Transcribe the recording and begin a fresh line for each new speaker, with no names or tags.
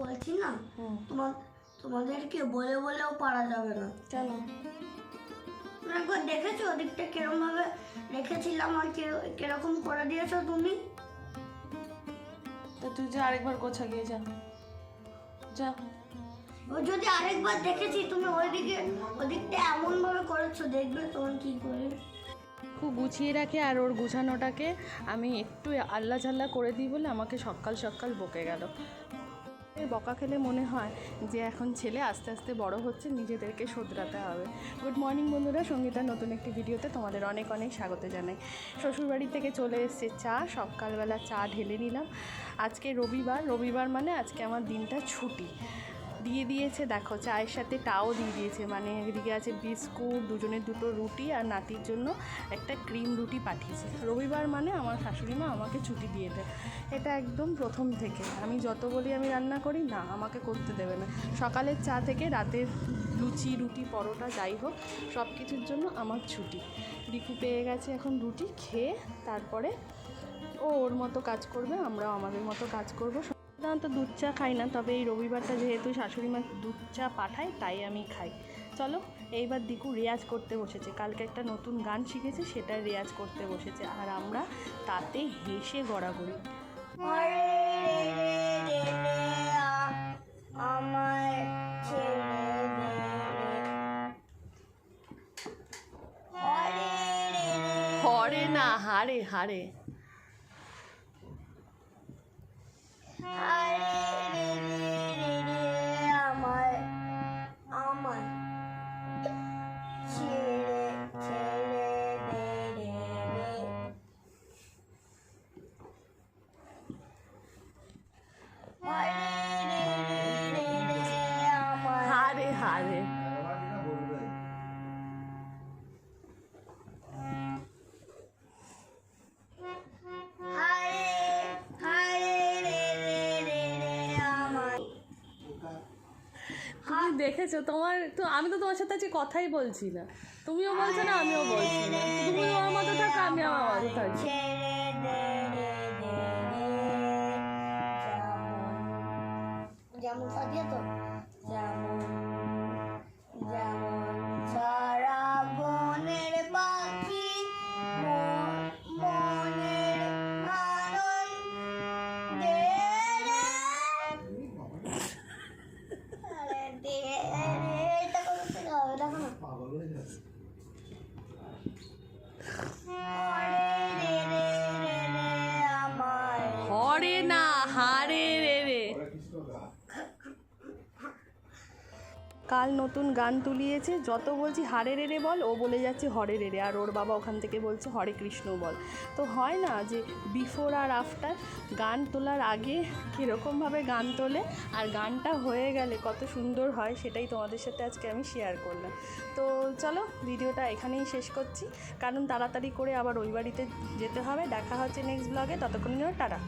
বলছি না তোমার তোমাদেরকে বলে বলেও পারা যাবে না।
কেন?
একবার দেখেছ ওদিকটা কিরম ভাবে রেখেছিলাম আর কির- কীরকম করে দিয়েছ তুমি?
তা তুই যা আরেকবার গোছা গিয়ে যা। যা।
ও যদি আরেকবার দেখেছি তুমি ওইদিকে ওদিকটা এমন ভাবে করেছ দেখবে তখন কি করে?
খুব গুছিয়ে রাখে আর ওর গুছানোটাকে আমি একটু আল্লাহ ঝাল্লা করে দিই বলে আমাকে সকাল সকাল বকে গেল। বকা খেলে মনে হয় যে এখন ছেলে আস্তে আস্তে বড় হচ্ছে, নিজেদেরকে শোধরাতে হবে। গুড মর্নিং বন্ধুরা, সঙ্গীতার নতুন একটি ভিডিওতে তোমাদের অনেক অনেক স্বাগত জানাই। শ্বশুরবাড়ি থেকে চলে এসছে চা, সকালবেলা চা ঢেলে নিলাম। আজকে রবিবার রবিবার মানে আজকে আমার দিনটা ছুটি। দিয়ে দিয়েছে, দেখো চায়ের সাথে টাও দিয়ে দিয়েছে। মানে এদিকে আছে বিস্কুট দুজনের দুটো রুটি আর নাতির জন্য একটা ক্রিম রুটি পাঠিয়েছে। রবিবার মানে আমার শাশুড়ি মা আমাকে ছুটি দিয়ে দেয়। এটা একদম প্রথম থেকে। আমি যত বলি আমি রান্না করি, না, আমাকে করতে দেবে না। সকালের চা থেকে রাতের লুচি, রুটি, পরোটা, যাই হোক সব কিছুর জন্য আমার ছুটি। রিকু পেয়ে গেছে এখন রুটি খেয়ে, তারপরে ও ওর মতো কাজ করবে, আমরাও আমাদের মতো কাজ করব। সাধারণত দুধ চা খাই না তবে এই রবিবারটা যেহেতু শাশুড়ি মা দুধ চা পাঠায় তাই আমি খাই। চলো এইবার দিকু রেয়াজ করতে বসেছে। কালকে একটা নতুন গান শিখেছে সেটা রেয়াজ করতে বসেছে। আর আমরা তাতে হেসে গড়াগড়ি।
আমার
হরে না হারে হারে। তুমি দেখেছ, তোমার তো, আমি তো তোমার সাথে কথাই বলছি না। তুমিও বলছো না, আমিও বলছি না। তুমি আমার মতো আমি আমার মতো
যেমন সাজিয়ে তো যেমন যেমন সারা বনের পাখি হরে
না হারে কাল নতুন গান তুলিয়েছে, যত বলছি হারে রে রে বল, ও বলে যাচ্ছে হরে রে আর ওর বাবা ওখান থেকে বলছে হরে কৃষ্ণ বল। তো হয় না যে বিফোর আর আফটার গান তোলার আগে কীরকমভাবে গান তোলে, আর গানটা হয়ে গেলে কত সুন্দর হয় সেটাই তোমাদের সাথে আজকে আমি শেয়ার করলাম। তো চলো ভিডিওটা এখানেই শেষ করছি, কারণ তাড়াতাড়ি করে আবার ওই বাড়িতে যেতে হবে। দেখা হচ্ছে নেক্সট ব্লগে ততক্ষণ টাটা।